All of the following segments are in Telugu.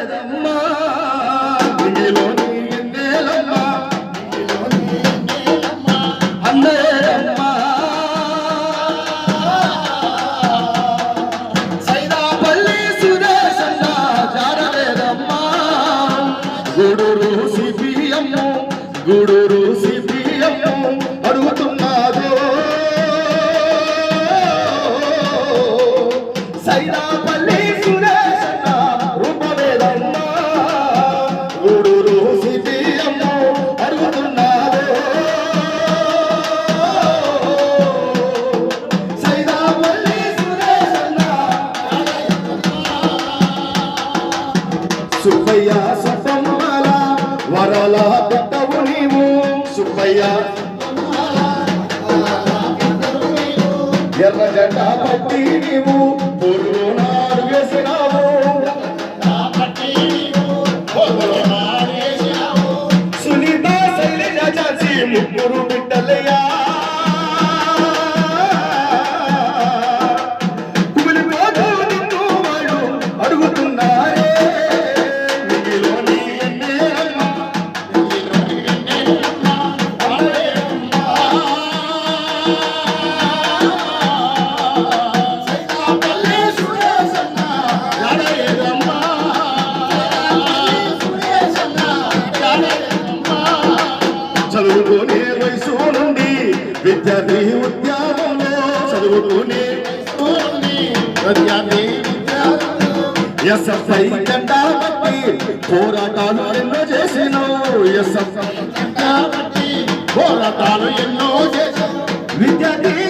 జాడలేదమ్మా నీలోని ఎన్నేలమ్మా. అన్నేరమ్మా సైదాపల్లి గూడూరు గూడూరు సిపిఎం అడుగుతున్నాదో సైదాపల్లి సుబ్బయ్య సతమాల వరల పెట్టవు నీవు. సుబ్బయ్య. ఎర్రగడ్డ పట్టి నీవు. పొరుగు నాడు వేసినావు. చదువుకునే ఎస్ఎఫ్ఐ జెండా బట్టి పోరాటాలు ఎన్నో చేసినావు ఎస్ఎఫ్ఐ పోరాటాలు ఎన్నో చేసి విద్యార్థి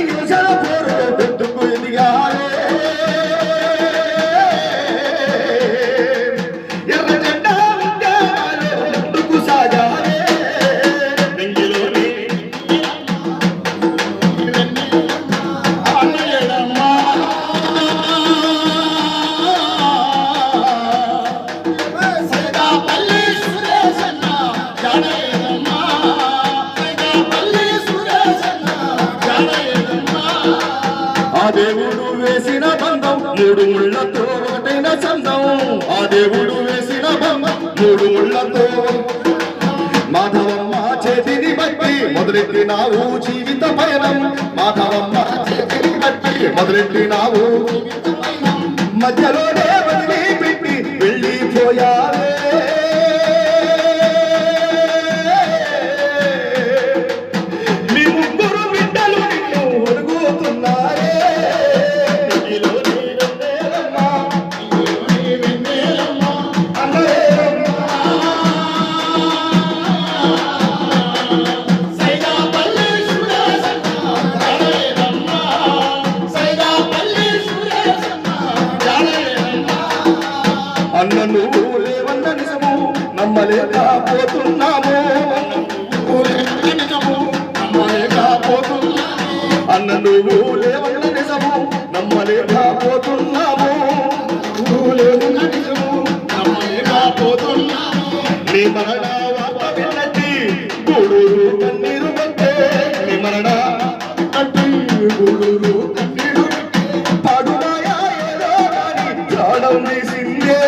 ఆ దేవుడు వేసిన బంధం మూడు ముళ్ళతో ఒకటైన చందం. ఆ దేవుడు వేసిన బంధం మూడు ముళ్ళతో. మాధవమ్మ చేతిని బట్టి మొదలెట్టినావు జీవిత పయనం. మాధవమ్మ చేతిని బట్టి మొదలెట్టినావు మధ్యలోనే వదిలి పెట్టి వెళ్ళిపోయారే నమ్మలేకపోతున్నాము నమ్మలేకపోతున్నాము అన్న నువ్వు లేవన్న నిజము నమ్మలేకపోతున్నాము నువ్వు లేవన్న నిజము నమ్మలేకపోతున్నాము నీ మరణ వార్త విన్నది గూడూరు కన్నీరు పెట్టే. నీ మరణ కట్టి గూడూరు కన్నీరు పెట్టే. పాడుమాయా ఏదో కానీ జాడం తీసిందే